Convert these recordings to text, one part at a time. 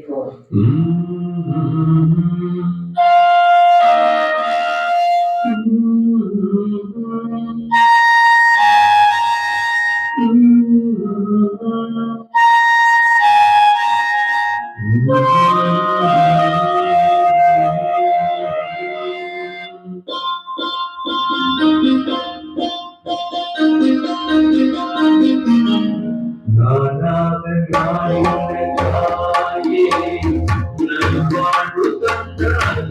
before. Mm-hmm.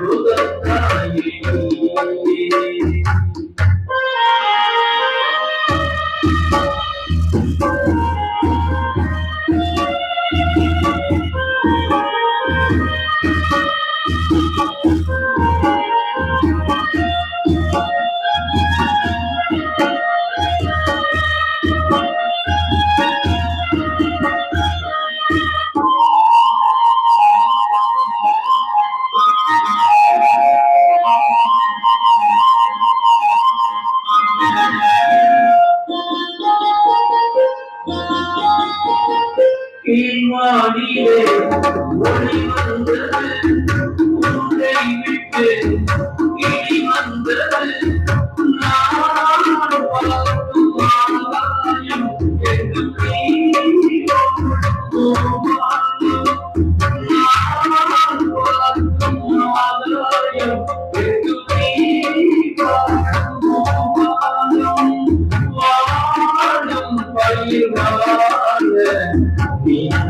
Thank you. வானிலே ஒளி வந்தது உன்னை விட்டு இடி வந்தது நான் பார்த்து வாழாயம் என்று Yeah.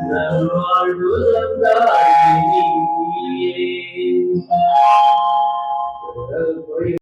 வாழ்வு